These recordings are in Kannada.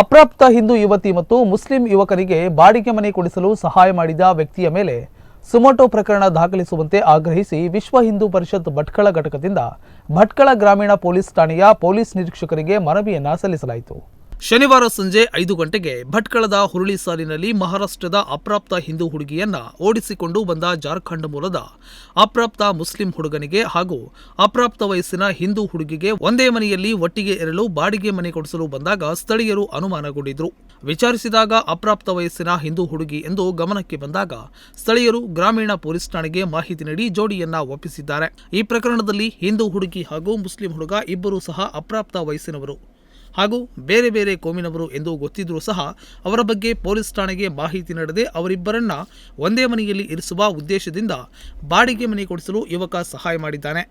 ಅಪ್ರಾಪ್ತ ಹಿಂದೂ ಯುವತಿ ಮತ್ತು ಮುಸ್ಲಿಂ ಯುವಕರಿಗೆ ಬಾಡಿಗೆ ಮನೆ ಕೊಡಿಸಲು ಸಹಾಯ ಮಾಡಿದ ವ್ಯಕ್ತಿಯ ಮೇಲೆ ಸುಮೋಟೋ ಪ್ರಕರಣ ದಾಖಲಿಸುವಂತೆ ಆಗ್ರಹಿಸಿ ವಿಶ್ವ ಹಿಂದೂ ಪರಿಷತ್ ಭಟ್ಕಳ ಘಟಕದಿಂದ ಭಟ್ಕಳ ಗ್ರಾಮೀಣ ಪೊಲೀಸ್ ಠಾಣೆಯ ಪೊಲೀಸ್ ನಿರೀಕ್ಷಕರಿಗೆ ಮನವಿಯನ್ನ ಸಲ್ಲಿಸಲಾಯಿತು. ಶನಿವಾರ ಸಂಜೆ ಐದು ಗಂಟೆಗೆ ಭಟ್ಕಳದ ಹುರುಳಿ ಸಾಲಿನಲ್ಲಿ ಮಹಾರಾಷ್ಟ್ರದ ಅಪ್ರಾಪ್ತ ಹಿಂದೂ ಹುಡುಗಿಯನ್ನ ಓಡಿಸಿಕೊಂಡು ಬಂದ ಜಾರ್ಖಂಡ್ ಮೂಲದ ಅಪ್ರಾಪ್ತ ಮುಸ್ಲಿಂ ಹುಡುಗನಿಗೆ ಹಾಗೂ ಅಪ್ರಾಪ್ತ ವಯಸ್ಸಿನ ಹಿಂದೂ ಹುಡುಗಿಗೆ ಒಂದೇ ಮನೆಯಲ್ಲಿ ಒಟ್ಟಿಗೆ ಇರಲು ಬಾಡಿಗೆ ಮನೆ ಕೊಡಿಸಲು ಬಂದಾಗ ಸ್ಥಳೀಯರು ಅನುಮಾನಗೊಂಡಿದ್ರು. ವಿಚಾರಿಸಿದಾಗ ಅಪ್ರಾಪ್ತ ವಯಸ್ಸಿನ ಹಿಂದೂ ಹುಡುಗಿ ಎಂದು ಗಮನಕ್ಕೆ ಬಂದಾಗ ಸ್ಥಳೀಯರು ಗ್ರಾಮೀಣ ಪೊಲೀಸ್ ಠಾಣೆಗೆ ಮಾಹಿತಿ ನೀಡಿ ಜೋಡಿಯನ್ನ ಒಪ್ಪಿಸಿದ್ದಾರೆ. ಈ ಪ್ರಕರಣದಲ್ಲಿ ಹಿಂದೂ ಹುಡುಗಿ ಹಾಗೂ ಮುಸ್ಲಿಂ ಹುಡುಗ ಇಬ್ಬರೂ ಸಹ ಅಪ್ರಾಪ್ತ ವಯಸ್ಸಿನವರು. ಹಾಗೂ ಬೇರೆ ಬೇರೆ ಕೋಮಿನವರು ಎಂದು ಗೊತ್ತಿದ್ದರೂ ಸಹ ಅವರ ಬಗ್ಗೆ ಪೊಲೀಸ್ ಠಾಣೆಗೆ ಮಾಹಿತಿ ನೀಡದೆ ಅವರಿಬ್ಬರನ್ನ ಒಂದೇ ಮನೆಯಲ್ಲಿ ಇರಿಸುವ ಉದ್ದೇಶದಿಂದ ಬಾಡಿಗೆ ಮನೆ ಕೊಡಿಸಲು ಯುವಕ ಸಹಾಯ ಮಾಡಿದ್ದಾನೆ.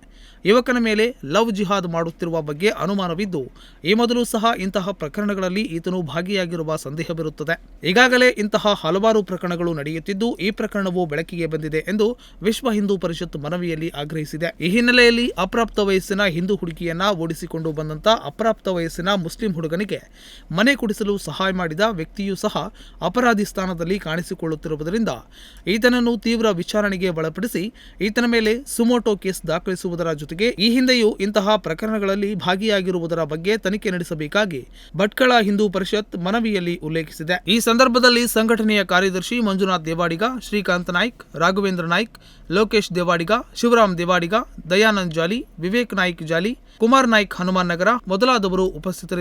ಯುವಕನ ಮೇಲೆ ಲವ್ ಜಿಹಾದ್ ಮಾಡುತ್ತಿರುವ ಬಗ್ಗೆ ಅನುಮಾನವಿದ್ದು, ಈ ಮೊದಲು ಸಹ ಇಂತಹ ಪ್ರಕರಣಗಳಲ್ಲಿ ಈತನು ಭಾಗಿಯಾಗಿರುವ ಸಂದೇಹವಿರುತ್ತದೆ. ಈಗಾಗಲೇ ಇಂತಹ ಹಲವಾರು ಪ್ರಕರಣಗಳು ನಡೆಯುತ್ತಿದ್ದು, ಈ ಪ್ರಕರಣವು ಬೆಳಕಿಗೆ ಬಂದಿದೆ ಎಂದು ವಿಶ್ವ ಹಿಂದೂ ಪರಿಷತ್ ಮನವಿಯಲ್ಲಿ ಆಗ್ರಹಿಸಿದೆ. ಈ ಹಿನ್ನೆಲೆಯಲ್ಲಿ ಅಪ್ರಾಪ್ತ ವಯಸ್ಸಿನ ಹಿಂದೂ ಹುಡುಗಿಯನ್ನ ಓಡಿಸಿಕೊಂಡು ಬಂದಂತ ಅಪ್ರಾಪ್ತ ವಯಸ್ಸಿನ ಮುಸ್ಲಿಂ ಹುಡುಗನಿಗೆ ಮನೆ ಕುಡಿಸಲು ಸಹಾಯ ಮಾಡಿದ ವ್ಯಕ್ತಿಯೂ ಸಹ ಅಪರಾಧಿ ಸ್ಥಾನದಲ್ಲಿ ಕಾಣಿಸಿಕೊಳ್ಳುತ್ತಿರುವುದರಿಂದ ಈತನನ್ನು ತೀವ್ರ ವಿಚಾರಣೆಗೆ ಒಳಪಡಿಸಿ ಈತನ ಮೇಲೆ ಸುಮೋಟೋ ಕೇಸ್ ದಾಖಲಿಸುವುದರ ಜೊತೆಗೆ ಈ ಹಿಂದೆಯೂ ಇಂತಹ ಪ್ರಕರಣಗಳಲ್ಲಿ ಭಾಗಿಯಾಗಿರುವುದರ ಬಗ್ಗೆ ತನಿಖೆ ನಡೆಸಬೇಕಾಗಿ ಭಟ್ಕಳ ಹಿಂದೂ ಪರಿಷತ್ ಮನವಿಯಲ್ಲಿ ಉಲ್ಲೇಖಿಸಿದೆ. ಈ ಸಂದರ್ಭದಲ್ಲಿ ಸಂಘಟನೆಯ ಕಾರ್ಯದರ್ಶಿ ಮಂಜುನಾಥ್ ದೇವಾಡಿಗ, ಶ್ರೀಕಾಂತ್ ನಾಯ್ಕ್, ರಾಘವೇಂದ್ರ ನಾಯ್ಕ್, ಲೋಕೇಶ್ ದೇವಾಡಿಗ, ಶಿವರಾಮ್ ದೇವಾಡಿಗ, ದಯಾನಂದ್ ಜಾಲಿ, ವಿವೇಕ್ ನಾಯ್ಕ್ ಜಾಲಿ, ಕುಮಾರ್ ನಾಯ್ಕ್ ಹನುಮಾನ್ ನಗರ ಮೊದಲಾದವರು ಉಪಸ್ಥಿತರಿದ್ದರು.